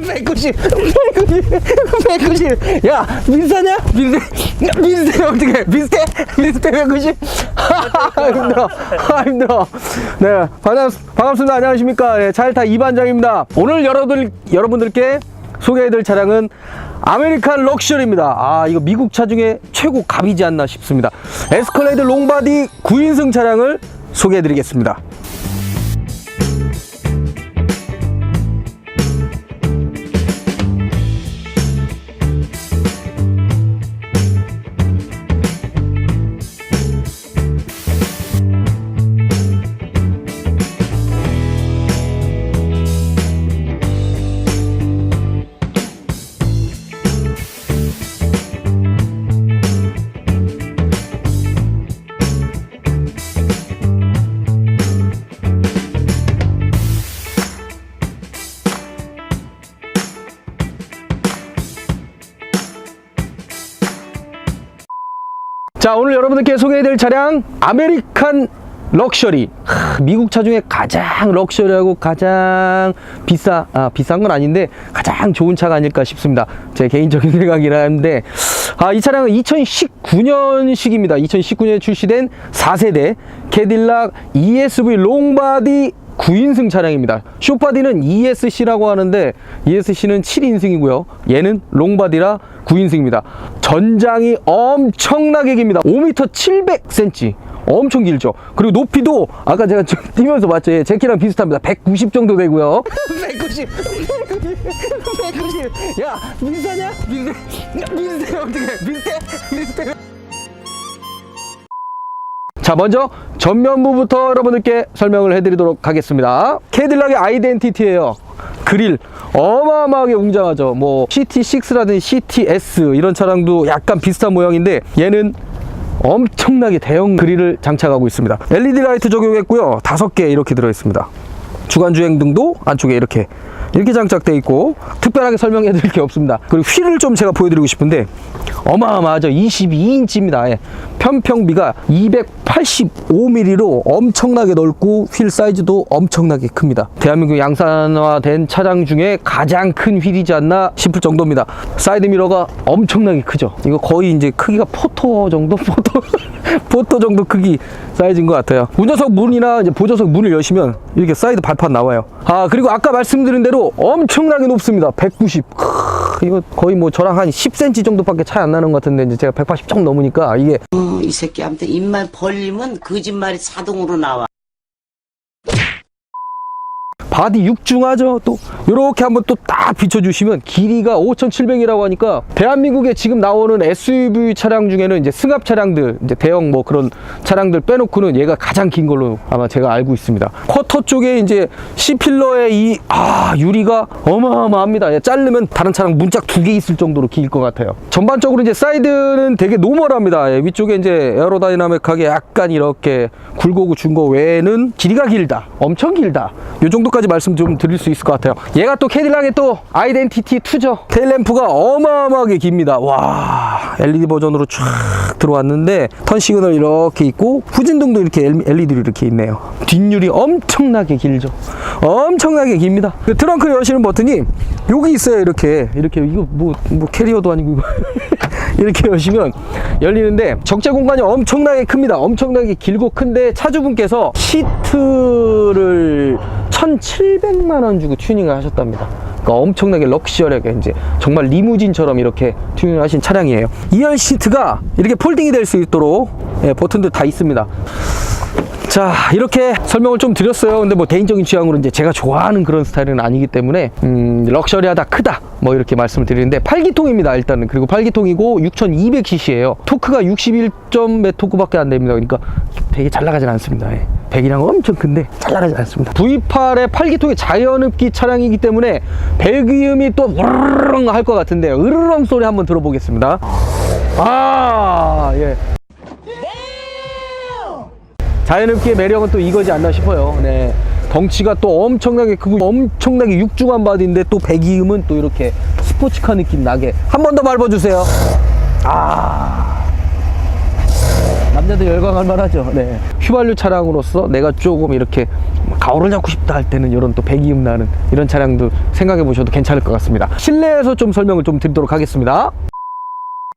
190, 190, 190. 야, 비슷하냐? 비슷해. 비슷해, 어떻게? 비슷해? 비슷해, 190? 아, 힘들어. 아, 힘들어. 네, 반갑, 반갑습니다. 안녕하십니까. 네, 차일타 이반장입니다. 오늘 여러분들, 여러분들께 소개해드릴 차량은 아메리칸 럭셔리입니다. 아, 이거 미국 차 중에 최고 갑이지 않나 싶습니다. 에스컬레이드 롱바디 9인승 차량을 소개해드리겠습니다. 자 오늘 여러분들께 소개해드릴 차량 아메리칸 럭셔리. 하, 미국 차 중에 가장 럭셔리하고 가장 비싸 아 비싼 건 아닌데 가장 좋은 차가 아닐까 싶습니다. 제 개인적인 생각이라 하는데 아, 이 차량은 2019년식입니다. 2019년에 출시된 4세대 캐딜락 ESV 롱바디 9인승 차량입니다. 쇼파디는 ESC라고 하는데 ESC는 7인승이고요. 얘는 롱바디라 9인승입니다. 전장이 엄청나게 깁니다. 5m 700cm. 엄청 길죠. 그리고 높이도 아까 제가 좀 뛰면서 봤죠. 예, 제 키랑 비슷합니다. 190 정도 되고요. 190. 190. 야, 비슷하냐? 비슷해. 비슷해. 어떻게? 비슷해? 비슷해. 자 먼저 전면부부터 여러분들께 설명을 해드리도록 하겠습니다. 캐딜락의 아이덴티티예요. 그릴 어마어마하게 웅장하죠. 뭐 CT6라든지 CTS 이런 차량도 약간 비슷한 모양인데 얘는 엄청나게 대형 그릴을 장착하고 있습니다. LED 라이트 적용했고요. 다섯 개 이렇게 들어 있습니다. 주간 주행등도 안쪽에 이렇게 이렇게 장착되어 있고 특별하게 설명해 드릴 게 없습니다. 그리고 휠을 좀 제가 보여드리고 싶은데 어마어마하죠. 22인치입니다. 예. 편평비가 285mm로 엄청나게 넓고 휠 사이즈도 엄청나게 큽니다. 대한민국 양산화된 차량 중에 가장 큰 휠이지 않나 싶을 정도입니다. 사이드 미러가 엄청나게 크죠. 이거 거의 이제 크기가 포토 정도? 포토 포토 정도 크기 사이즈인 것 같아요. 운전석 문이나 이제 보조석 문을 여시면 이렇게 사이드 발판 나와요. 아 그리고 아까 말씀드린 대로 엄청나게 높습니다. 190 크, 이거 거의 뭐 저랑 한 10cm 정도밖에 차이 안 나는 것 같은데 이제 제가 180 좀 넘으니까 이게 어, 이 새끼 아무튼 입만 벌리면 거짓말이 자동으로 나와. 바디 육중하죠? 또 이렇게 한번 또 딱 비춰주시면 길이가 5,700이라고 하니까 대한민국에 지금 나오는 SUV 차량 중에는 이제 승합 차량들 이제 대형 뭐 그런 차량들 빼놓고는 얘가 가장 긴 걸로 아마 제가 알고 있습니다. 쿼터 쪽에 이제 C필러의 이 아 유리가 어마어마합니다. 예, 자르면 다른 차량 문짝 두 개 있을 정도로 길 것 같아요. 전반적으로 이제 사이드는 되게 노멀합니다. 예, 위쪽에 이제 에어로다이나믹하게 약간 이렇게 굴곡을 준 거 외에는 길이가 길다. 엄청 길다. 이 정도까지 말씀 좀 드릴 수 있을 것 같아요. 얘가 또 캐딜락의 또 아이덴티티 2죠. 테일램프가 어마어마하게 깁니다. 와 LED 버전으로 쫙 들어왔는데 턴 시그널 이렇게 있고 후진등도 이렇게 LED로 이렇게 있네요. 뒷유리 엄청나게 길죠. 엄청나게 깁니다. 그 트렁크를 여시는 버튼이 여기 있어요 이렇게. 이렇게 이거 뭐, 뭐 캐리어도 아니고 이렇게 여시면 열리는데 적재 공간이 엄청나게 큽니다. 엄청나게 길고 큰데 차주분께서 시트를 1,700만 원 주고 튜닝을 하셨답니다. 그러니까 엄청나게 럭셔리하게 이제 정말 리무진처럼 이렇게 튜닝을 하신 차량이에요. 2열 시트가 이렇게 폴딩이 될 수 있도록 예, 버튼도 다 있습니다. 자 이렇게 설명을 좀 드렸어요. 근데 뭐 개인적인 취향으로 이제 제가 좋아하는 그런 스타일은 아니기 때문에 음, 럭셔리하다 크다 뭐 이렇게 말씀을 드리는데 8기통입니다 일단은. 그리고 8기통이고 6200cc예요. 토크가 61점 토크밖에 안 됩니다. 그러니까 되게 잘 나가진 않습니다. 예. 배기량 엄청 큰데 잘 나가지 않습니다. V8의 8기통의 자연흡기 차량이기 때문에 배기음이 또 으르렁 할 것 같은데 으르렁 소리 한번 들어보겠습니다. 아 예 자연흡기의 매력은 또 이거지 않나 싶어요. 네. 덩치가 또 엄청나게 크고 엄청나게 육중한 바디인데 또 배기음은 또 이렇게 스포츠카 느낌 나게 한 번 더 밟아주세요. 아. 남자들 열광할 만하죠. 네. 휘발유 차량으로서 내가 조금 이렇게 가오를 잡고 싶다 할 때는 이런 또 배기음 나는 이런 차량도 생각해 보셔도 괜찮을 것 같습니다. 실내에서 좀 설명을 좀 드리도록 하겠습니다.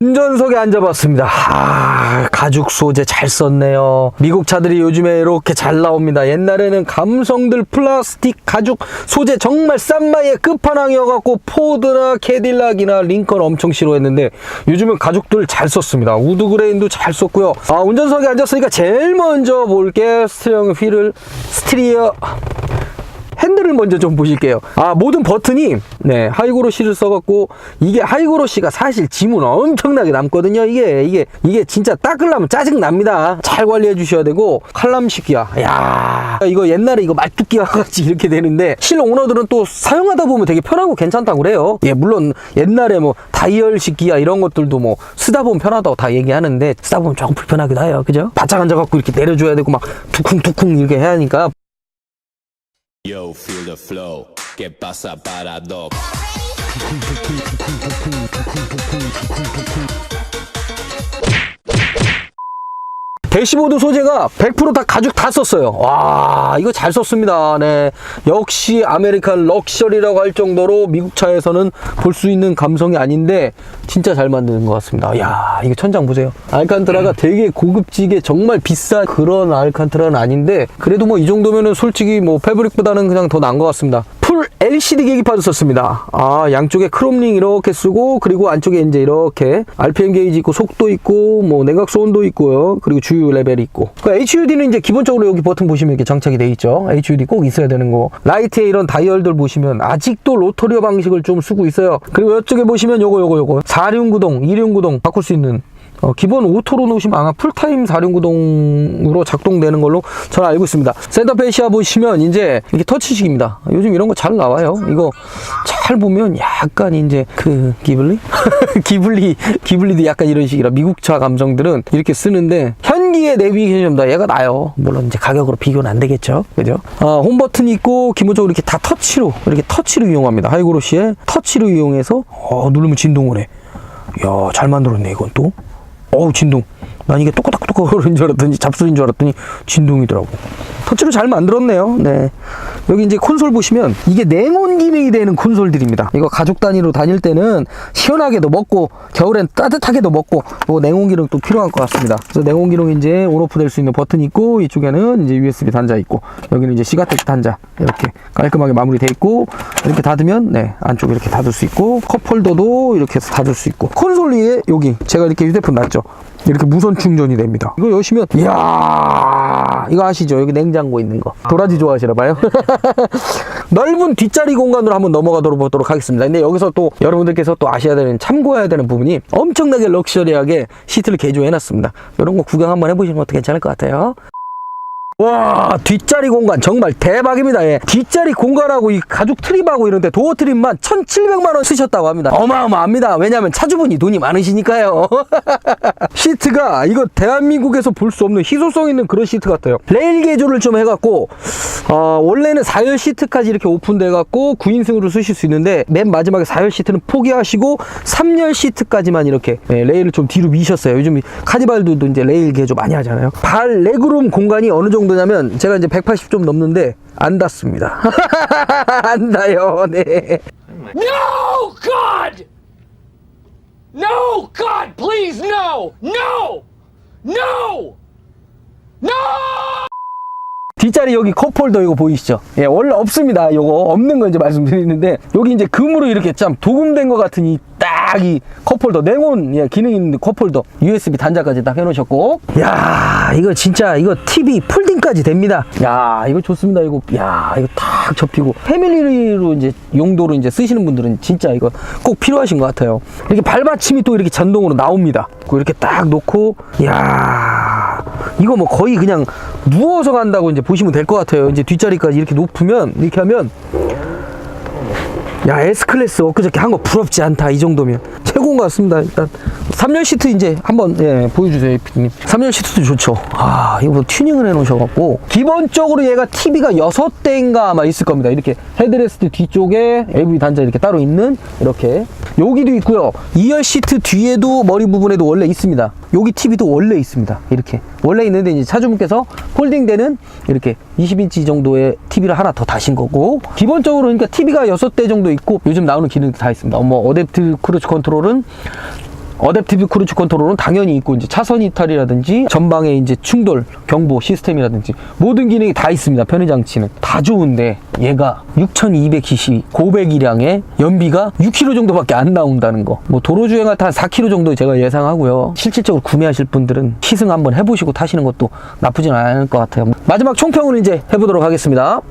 운전석에 앉아봤습니다. 아, 가죽 소재 잘 썼네요. 미국 차들이 요즘에 이렇게 잘 나옵니다. 옛날에는 감성들 플라스틱 가죽 소재 정말 싼마이의 끝판왕이어갖고 포드나 캐딜락이나 링컨 엄청 싫어했는데 요즘은 가죽들 잘 썼습니다. 우드 그레인도 잘 썼고요. 아, 운전석에 앉았으니까 제일 먼저 볼게 스티어링 휠을 스티리어 핸들을 먼저 좀 보실게요. 아, 모든 버튼이, 네, 하이그로시를 써갖고, 이게 하이그로시가 사실 지문 엄청나게 남거든요. 이게, 이게, 이게 진짜 닦으려면 짜증 납니다. 잘 관리해 주셔야 되고, 칼럼식기야. 야 이거 옛날에 이거 말뚝기와 같이 이렇게 되는데, 실 오너들은 또 사용하다 보면 되게 편하고 괜찮다고 그래요. 예, 물론 옛날에 뭐, 다이얼식 기아 이런 것들도 뭐, 쓰다 보면 편하다고 다 얘기하는데, 쓰다 보면 조금 불편하기도 해요. 그죠? 바짝 앉아갖고 이렇게 내려줘야 되고, 막, 두쿵두쿵 이렇게 해야 하니까, Yo, feel the flow. ¿Qué pasa para 대시보드 소재가 100%다 가죽 다 썼어요. 와, 이거 잘 썼습니다. 네. 역시 아메리칸 럭셔리라고 할 정도로 미국 차에서는 볼 수 있는 감성이 아닌데 진짜 잘 만드는 것 같습니다. 야, 이거 천장 보세요. 알칸트라가 되게 고급지게 정말 비싼 그런 알칸트라는 아닌데 그래도 뭐 이 정도면은 솔직히 뭐 패브릭보다는 그냥 더 나은 것 같습니다. 풀 LCD 계기판을 썼습니다. 아, 양쪽에 크롬링 이렇게 쓰고, 그리고 안쪽에 이제 이렇게 RPM 게이지 있고, 속도 있고, 뭐, 냉각 소음도 있고요. 그리고 주유 레벨이 있고. 그 HUD는 이제 기본적으로 여기 버튼 보시면 이렇게 장착이 돼 있죠. HUD 꼭 있어야 되는 거. 라이트에 이런 다이얼들 보시면 아직도 로터리어 방식을 좀 쓰고 있어요. 그리고 이쪽에 보시면 요거, 요거, 요거. 4륜 구동, 2륜 구동 바꿀 수 있는 어, 기본 오토로 놓으시면 아마 풀타임 4륜구동으로 작동되는 걸로 저는 알고 있습니다. 센터페시아 보시면 이제 이게 터치식입니다. 요즘 이런 거 잘 나와요. 이거 잘 보면 약간 이제 그 기블리? 기블리, 기블리도 약간 이런 식이라 미국 차 감성들은 이렇게 쓰는데 현기의 내비게이션보다 얘가 나요. 물론 이제 가격으로 비교는 안 되겠죠. 그죠? 아, 홈 버튼이 있고 기본적으로 이렇게 다 터치로 이렇게 터치로 이용합니다. 하이그로시에 터치로 이용해서 어, 누르면 진동을 해. 야, 잘 만들었네 이건 또. 어우 진동 난 이게 똑똑똑똑거리는 줄 알았더니 잡소리인 줄 알았더니 진동이더라고. 터치로 잘 만들었네요. 네. 여기 이제 콘솔 보시면 이게 냉온 기능이 되는 콘솔들입니다. 이거 가족 단위로 다닐 때는 시원하게도 먹고 겨울엔 따뜻하게도 먹고 뭐 냉온 기능 또 필요할 것 같습니다. 그래서 냉온 기능 이제 온오프 될 수 있는 버튼이 있고 이쪽에는 이제 USB 단자 있고 여기는 이제 시가텍 단자 이렇게 깔끔하게 마무리돼 있고 이렇게 닫으면 네 안쪽에 이렇게 닫을 수 있고 컵홀더도 이렇게 해서 닫을 수 있고 콘솔 위에 여기 제가 이렇게 휴대폰 놨죠 이렇게 무선 충전이 됩니다. 이거 여시면 이야 이거 아시죠? 여기 냉장고 있는 거. 도라지 좋아하시나 봐요? 넓은 뒷자리 공간으로 한번 넘어가도록 보도록 하겠습니다. 근데 여기서 또 여러분들께서 또 아셔야 되는 참고해야 되는 부분이 엄청나게 럭셔리하게 시트를 개조해 놨습니다. 이런 거 구경 한번 해보시는 것도 괜찮을 것 같아요 와 뒷자리 공간 정말 대박입니다. 예. 뒷자리 공간하고 이 가죽 트립하고 이런데 도어 트립만 1700만원 쓰셨다고 합니다. 어마어마합니다. 왜냐면 차주분이 돈이 많으시니까요. 시트가 이거 대한민국에서 볼 수 없는 희소성 있는 그런 시트 같아요. 레일 개조를 좀 해갖고 어, 원래는 4열 시트까지 이렇게 오픈돼 갖고 9인승으로 쓰실 수 있는데 맨 마지막에 4열 시트는 포기하시고 3열 시트까지만 이렇게 예, 레일을 좀 뒤로 미셨어요. 요즘 카니발들도 이제 레일 개조 많이 하잖아요. 발 레그룸 공간이 어느 정도 냐면 제가 이제 180 좀 넘는데 안 닿습니다 안 닿아요 네 No, God! No, God, please, no! No! No! No! 뒷자리 여기 컵홀더 이거 보이시죠? 예, 원래 없습니다. 요거 없는 거 이제 말씀드리는데 여기 이제 금으로 이렇게 참 도금된 것 같은 이 딱 이 컵홀더 냉온 예, 기능 있는 컵홀더 USB 단자까지 딱 해놓으셨고 야 이거 진짜 이거 TV 폴딩까지 됩니다. 야 이거 좋습니다. 이거 야 이거 딱 접히고 패밀리로 이제 용도로 이제 쓰시는 분들은 진짜 이거 꼭 필요하신 것 같아요. 이렇게 발받침이 또 이렇게 전동으로 나옵니다. 이렇게 딱 놓고 야 이거 뭐 거의 그냥 누워서 간다고 이제 보시면 될 것 같아요. 이제 뒷자리까지 이렇게 높으면 이렇게 하면 야 S클래스 엊그저께 한 거 부럽지 않다 이 정도면. 최고인 것 같습니다 일단. 3열 시트 이제 한번 예, 보여주세요 피디님. 3열 시트도 좋죠. 아 이거 뭐 튜닝을 해 놓으셔갖고. 기본적으로 얘가 TV가 6대인가 아마 있을 겁니다. 이렇게 헤드레스트 뒤쪽에 AV 단자 이렇게 따로 있는 이렇게. 여기도 있고요. 2열 시트 뒤에도 머리 부분에도 원래 있습니다. 여기 TV도 원래 있습니다. 이렇게 원래 있는데 이제 차주분께서 폴딩되는 이렇게 20인치 정도의 TV를 하나 더 다신 거고 기본적으로 그러니까 TV가 6대 정도 있고 요즘 나오는 기능이 다 있습니다. 뭐 어댑티브 크루즈 컨트롤은 어댑티브 크루즈 컨트롤은 당연히 있고 이제 차선 이탈이라든지 전방에 이제 충돌 경보 시스템이라든지 모든 기능이 다 있습니다. 편의 장치는 다 좋은데 얘가 6,200cc 고배기량의 연비가 6km 정도밖에 안 나온다는 거. 뭐 도로 주행할 때 한 4km 정도 제가 예상하고요. 실질적으로 구매하실 분들은 시승 한번 해보시고 타시는 것도 나쁘진 않을 것 같아요. 마지막 총평을 이제 해보도록 하겠습니다.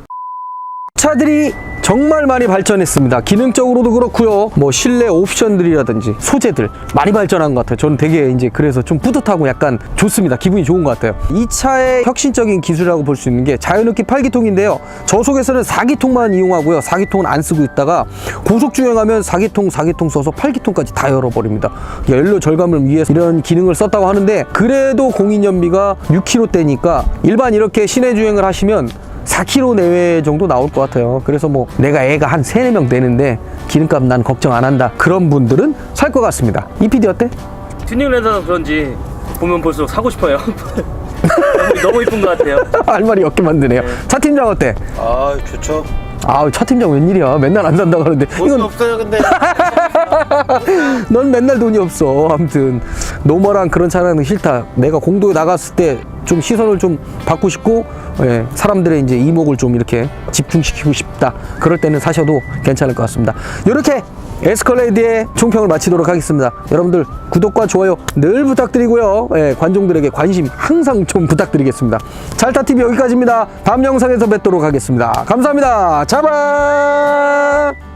차들이 정말 많이 발전했습니다. 기능적으로도 그렇고요. 뭐 실내 옵션들이라든지 소재들 많이 발전한 것 같아요. 저는 되게 이제 그래서 좀 뿌듯하고 약간 좋습니다. 기분이 좋은 것 같아요. 이 차의 혁신적인 기술이라고 볼 수 있는 게 자연흡기 8기통인데요. 저속에서는 4기통만 이용하고요. 4기통은 안 쓰고 있다가 고속 주행하면 4기통, 4기통 써서 8기통까지 다 열어버립니다. 연료 절감을 위해서 이런 기능을 썼다고 하는데 그래도 공인 연비가 6km대니까 일반 이렇게 시내 주행을 하시면 4km 내외 정도 나올 것 같아요. 그래서 뭐 내가 애가 한 3, 4명 되는데 기름값 난 걱정 안 한다. 그런 분들은 살 것 같습니다. 이 PD 어때? 튜닝 렌즈는 그런지 보면 볼수록 사고 싶어요. 너무, 너무 이쁜 것 같아요. 할 말이 없게 만드네요. 차 팀장 어때? 아 좋죠. 아, 차 팀장 웬일이야? 맨날 안 산다 그러는데 돈 이건 없어요 근데. 넌 맨날 돈이 없어. 아무튼 노멀한 그런 차량은 싫다. 내가 공도에 나갔을 때 좀 시선을 좀 받고 싶고 예, 사람들의 이제 이목을 좀 이렇게 집중시키고 싶다. 그럴 때는 사셔도 괜찮을 것 같습니다. 이렇게 에스컬레이드의 총평을 마치도록 하겠습니다. 여러분들 구독과 좋아요 늘 부탁드리고요. 예, 관종들에게 관심 항상 좀 부탁드리겠습니다. 잘타TV 여기까지입니다. 다음 영상에서 뵙도록 하겠습니다. 감사합니다. 자바!